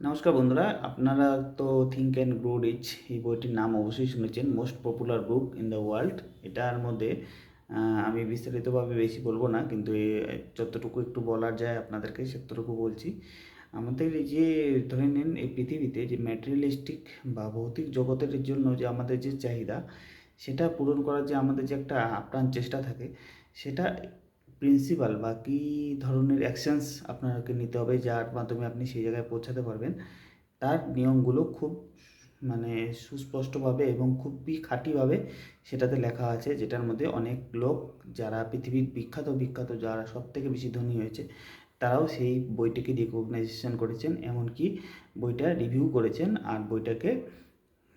নমস্কার বন্ধুরা, আপনারা তো থিঙ্ক অ্যান্ড গ্রো রিচ এই বইটির নাম অবশ্যই শুনেছেন most popular book in the world এটার মধ্যে আমি বিস্তারিতভাবে বেশি বলব না, কিন্তু যতটুকু একটু বলার যায় আপনাদেরকে, সেতটুকু বলছি। আমাদের যে, ধরে নিন এই পৃথিবীতে যে ম্যাটেরিয়ালিস্টিক বা ভৌতিক জগতের জন্য যে আমাদের যে চাহিদা, সেটা পূরণ করার যে আমাদের যে একটা আপ্রাণ চেষ্টা থাকে, সেটা প্রিন্সিপাল বা কী ধরনের অ্যাকশনস আপনাকে নিতে হবে যার মাধ্যমে আপনি সেই জায়গায় পৌঁছাতে পারবেন, তার নিয়মগুলো খুব মানে সুস্পষ্টভাবে এবং খুবই খাঁটিভাবে সেটাতে লেখা আছে, যেটার মধ্যে অনেক লোক যারা পৃথিবীর বিখ্যাত বিখ্যাত যারা সব থেকে বেশি ধনী হয়েছে, তারাও সেই বইটিকে রিকগনাইজেশন করেছেন। এমনকি বইটা রিভিউ করেছেন আর বইটাকে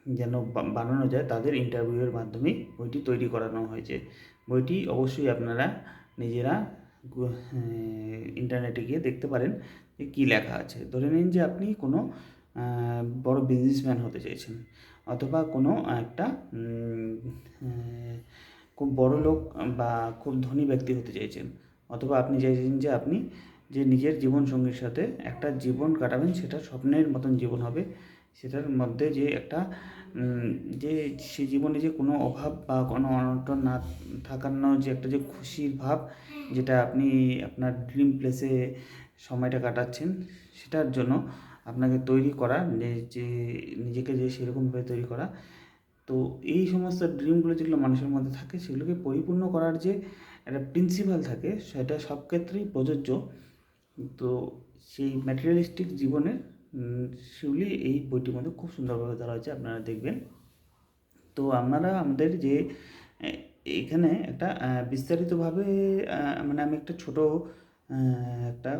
যেন বানানো যায় তাদের ইন্টারভিউয়ের মাধ্যমেই বইটি তৈরি করানো হয়েছে। বইটি অবশ্যই আপনারা নিজেরা ইন্টারনেটে গিয়ে দেখতে পারেন যে কী লেখা আছে। ধরে নিন যে আপনি কোনো বড় বিজনেসম্যান হতে চাইছেন অথবা কোনো একটা খুব বড় লোক বা খুব ধনী ব্যক্তি হতে চাইছেন অথবা আপনি চাইছেন যে আপনি যে নিজের জীবনসঙ্গীর সাথে একটা জীবন কাটাবেন সেটা স্বপ্নের মতন জীবন হবে সেটার মধ্যে যে একটা যে সে জীবনে যে কোনো অভাব বা কোনো অনটন না থাকানো যে একটা যে খুশির ভাব যেটা আপনি আপনার ড্রিম প্লেসে সময়টা কাটাচ্ছেন সেটার জন্য আপনাকে তৈরি করা যে যে নিজেকে যে সেরকমভাবে তৈরি করা তো এই সমস্ত ড্রিমগুলো যেগুলো মানুষের মধ্যে থাকে সেগুলোকে পরিপূর্ণ করার যে একটা প্রিন্সিপাল থাকে সেটা সব ক্ষেত্রেই প্রযোজ্য। তো সেই ম্যাটেরিয়ালিস্টিক জীবনের সেগুলি এই বইটির মধ্যে খুব সুন্দরভাবে ধরা হয়েছে, আপনারা দেখবেন। তো আমরা আমাদের যে এখানে একটা বিস্তারিতভাবে মানে আমি একটা ছোট একটা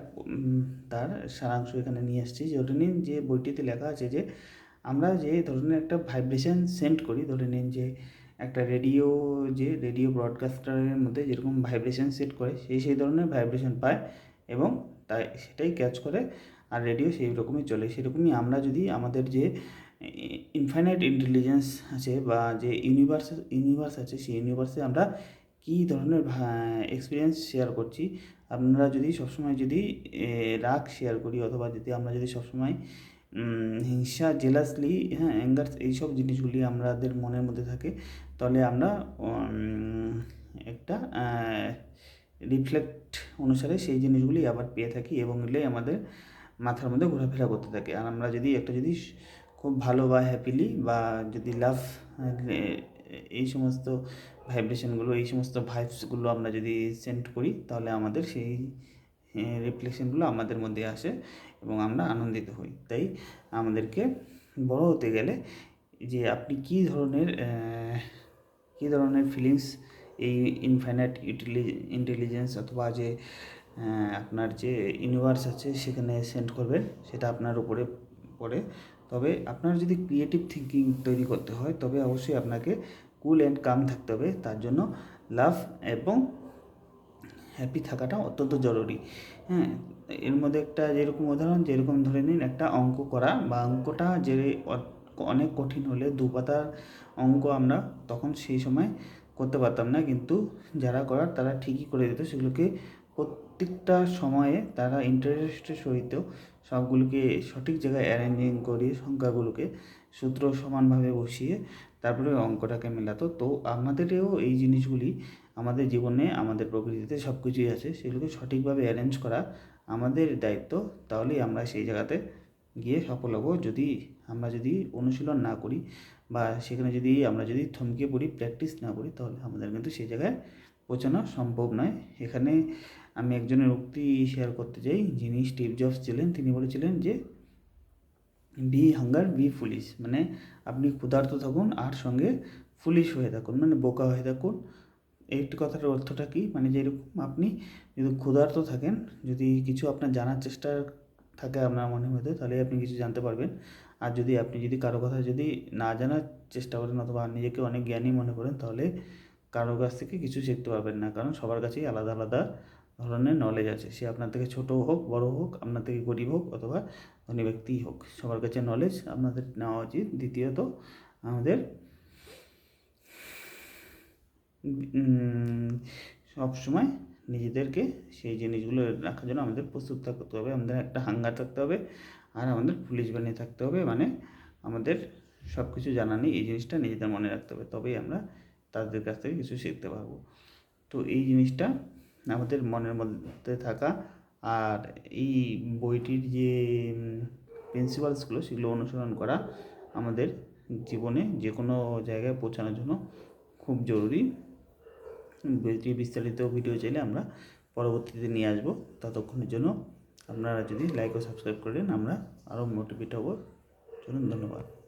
তার সারাংশ এখানে নিয়ে এসেছি যেটা নিন, যে বইটিতে লেখা আছে যে, আমরা যে ধরনের একটা ভাইব্রেশন সেন্ড করি, ধরে নিন যে, একটা রেডিও, যে রেডিও ব্রডকাস্টারের মধ্যে যেরকম ভাইব্রেশন সেট করে সেই সেই ধরনের ভাইব্রেশন পায় এবং তাই সেটাই ক্যাচ করে। আর রেডিও সেই রকমই চলে। সেরকমই আমরা যদি আমাদের যে ইনফাইনাইট ইন্টেলিজেন্স আছে বা যে ইউনিভার্স ইউনিভার্স আছে, সেই ইউনিভার্সে আমরা কী ধরনের এক্সপিরিয়েন্স শেয়ার করছি আমরা যদি সবসময় যদি রাগ শেয়ার করি অথবা যদি আমরা যদি সবসময় হিংসা জেলাসলি হ্যাঁ অ্যাঙ্গার এইসব জিনিসগুলি আমাদের মনের মধ্যে থাকে, তাহলে আমরা একটা রিফ্লেক্ট অনুসারে সেই জিনিসগুলি আবার পেয়ে থাকি এবং এগুলোই আমাদের মাথার মধ্যে ঘোরাফেরা করতে থাকে। আর আমরা যদি একটা যদি খুব ভালো বা হ্যাপিলি বা যদি লাভ এই সমস্ত ভাইব্রেশনগুলো এই সমস্ত ভাইবসগুলো আমরা যদি সেন্ড করি, তাহলে আমাদের সেই রিফ্লেকশনগুলো আমাদের মধ্যে আসে এবং আমরা আনন্দিত হই। তাই আমাদেরকে বড় হতে গেলে যে আপনি কী ধরনের কী ধরনের ফিলিংস এই ইনফাইনাইট ইন্টেলিজেন্স অথবা যে আপনার যে ইউনিভার্স আছে সেখানে সেন্ড করবেন সেটা আপনার উপরে পড়ে। তবে আপনার যদি ক্রিয়েটিভ থিঙ্কিং তৈরি করতে হয়, তবে অবশ্যই আপনাকে কুল অ্যান্ড কাম থাকতে হবে। তার জন্য লাভ এবং হ্যাপি থাকাটা অত্যন্ত জরুরি। হ্যাঁ এর মধ্যে একটা যেরকম উদাহরণ, যেরকম ধরে নিন একটা অঙ্ক করা, বা অঙ্কটা যে অনেক কঠিন হলে দু পাতার অঙ্ক আমরা তখন সেই সময় করতে পারতাম না। কিন্তু যারা করার, তারা ঠিকই করে দিত। সেগুলোকে প্রত্যেকটা সময়ে তারা ইন্টারেস্টের সহিত সবগুলোকে সঠিক জায়গায় অ্যারেঞ্জিং করিয়ে সংখ্যাগুলোকে সূত্র সমানভাবে বসিয়ে তারপরে অঙ্কটাকে মেলাতো। তো আমাদেরও এই জিনিসগুলি আমাদের জীবনে, আমাদের প্রকৃতিতে সব কিছুই আছে, সেগুলোকে সঠিকভাবে অ্যারেঞ্জ করা আমাদের দায়িত্ব। তাহলেই আমরা সেই জায়গাতে গিয়ে সফল হব। যদি আমরা যদি অনুশীলন না করি বা সেখানে যদি আমরা যদি থমকে পড়ি প্র্যাকটিস না করি, তাহলে আমাদের কিন্তু সেই জায়গায় পৌঁছানো সম্ভব নয়। এখানে আমি একজনের উক্তি শেয়ার করতে চাই, যিনি স্টিভ জবস ছিলেন। তিনি বলেছিলেন যে বি হাঙ্গার বি ফুলিশ মানে আপনি ক্ষুধার্ত থাকুন আর সঙ্গে ফুলিশ হয়ে থাকুন মানে বোকা হয়ে থাকুন। এই কথাটার অর্থটা কি? মানে যেরকম আপনি যদি ক্ষুধার্ত থাকেন, যদি কিছু আপনার জানার চেষ্টা থাকে আপনার মনের মধ্যে, তাহলে আপনি কিছু জানতে পারবেন। আর যদি আপনি যদি কারও কথা যদি না জানার চেষ্টা করেন অথবা নিজেকে অনেক জ্ঞানী মনে করেন, তাহলে কারও কাছ থেকে কিছু শিখতে পারবেন না, কারণ সবার কাছেই আলাদা আলাদা ধরনের নলেজ আছে। সে আপনার থেকে ছোট হোক, বড় হোক, আপনার থেকে গরিব হোক অথবা ধনী ব্যক্তিই হোক, সবার কাছে নলেজ আপনাদের নেওয়া উচিত। দ্বিতীয়ত, আমাদের সব সময় নিজেদেরকে সেই জিনিসগুলো রাখার জন্য আমাদের প্রস্তুত থাকতে হবে। আমাদের একটা হাঙ্গার থাকতে হবে আর আমাদের পুলিশ বানিয়ে থাকতে হবে। মানে আমাদের সব কিছু জানা নেই, এই জিনিসটা নিজেদের মনে রাখতে হবে। তবেই আমরা তাদের কাছ থেকে কিছু শিখতে পারব। তো এই জিনিসটা আমাদের মনের মধ্যে থাকা আর এই বইটির যে প্রিন্সিপালসগুলো সেগুলো অনুসরণ করা আমাদের জীবনে যে কোনো জায়গায় পৌঁছানোর জন্য খুব জরুরি। বইটির বিস্তারিত ভিডিও চাইলে আমরা পরবর্তীতে নিয়ে আসব। ততক্ষণের জন্য আপনারা যদি লাইক ও সাবস্ক্রাইব করেন, আমরা আরও মোটিভেট হব। চলুন, ধন্যবাদ।